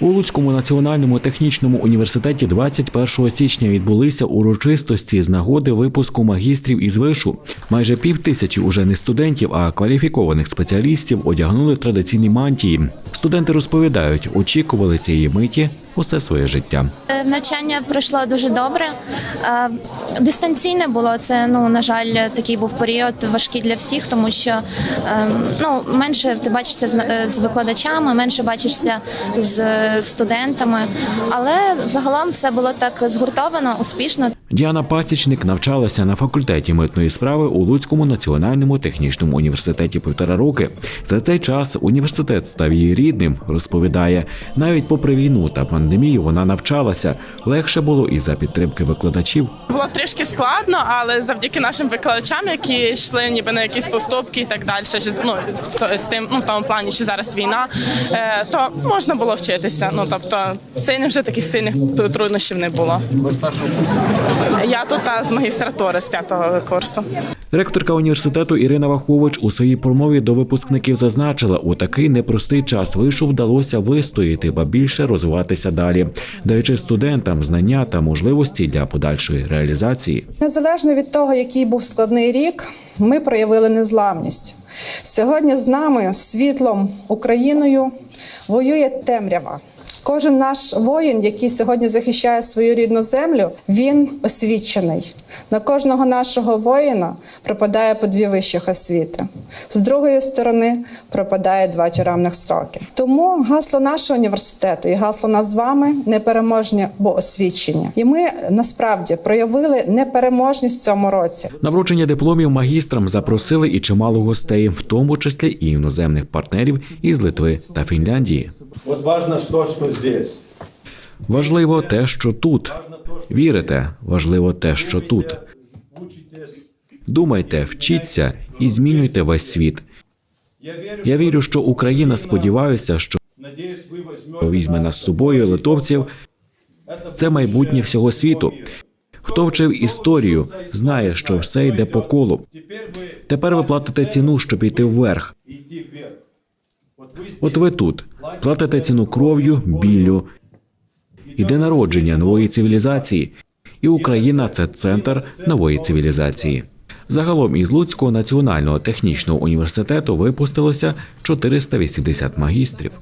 У Луцькому національному технічному університеті 21 січня відбулися урочистості з нагоди випуску магістрів із вишу. Майже пів тисячі уже не студентів, а кваліфікованих спеціалістів одягнули традиційні мантії. Студенти розповідають, очікували цієї миті усе своє життя. Е, Навчання пройшло дуже добре. Е, Дистанційне було це. Ну на жаль, такий був період важкий для всіх, тому що е, ну менше ти бачишся з, з викладачами, менше бачишся з студентами. Але загалом все було так згуртовано, успішно. Діана Пасічник навчалася на факультеті митної справи у Луцькому національному технічному університеті півтора роки. За цей час університет став її рідним. Розповідає, навіть попри війну та пандемію вона навчалася. Легше було і за підтримки викладачів. Було трішки складно, але завдяки нашим викладачам, які йшли ніби на якісь поступки і так далі, ну, в з тим, ну, в тому плані, що зараз війна, е, то можна було вчитися. Ну тобто сильних вже таких сильних труднощів не було. Я тут з магістратури з п'ятого курсу. Ректорка університету Ірина Вахович у своїй промові до випускників зазначила, у такий непростий час вишу вдалося вистояти, ба більше розвиватися далі, даючи студентам знання та можливості для подальшої реалізації. Незалежно від того, який був складний рік, ми проявили незламність. Сьогодні з нами, світлом Україною, воює темрява. Кожен наш воїн, який сьогодні захищає свою рідну землю, він освічений. На кожного нашого воїна пропадає по дві вищих освіти. З другої сторони пропадає два тюремних строки. Тому гасло нашого університету і гасло нас з вами непереможні, бо освічення. І ми насправді проявили непереможність в цьому році. На вручення дипломів магістрам запросили і чимало гостей, в тому числі і іноземних партнерів із Литви та Фінляндії. Важно то, что здесь. Важливо те, що тут. Вірите, важливо те, що тут. Думайте, вчіться і змінюйте весь світ. Я вірю, що Україна сподіваюся, що візьме нас з собою литовців. Це майбутнє всього світу. Хто вчив історію, знає, що все йде по колу. Тепер ви платите ціну, щоб йти вверх. От ви тут платите ціну кров'ю, біллю. Іде народження нової цивілізації, і Україна це центр нової цивілізації. Загалом із Луцького національного технічного університету випустилося 480 магістрів.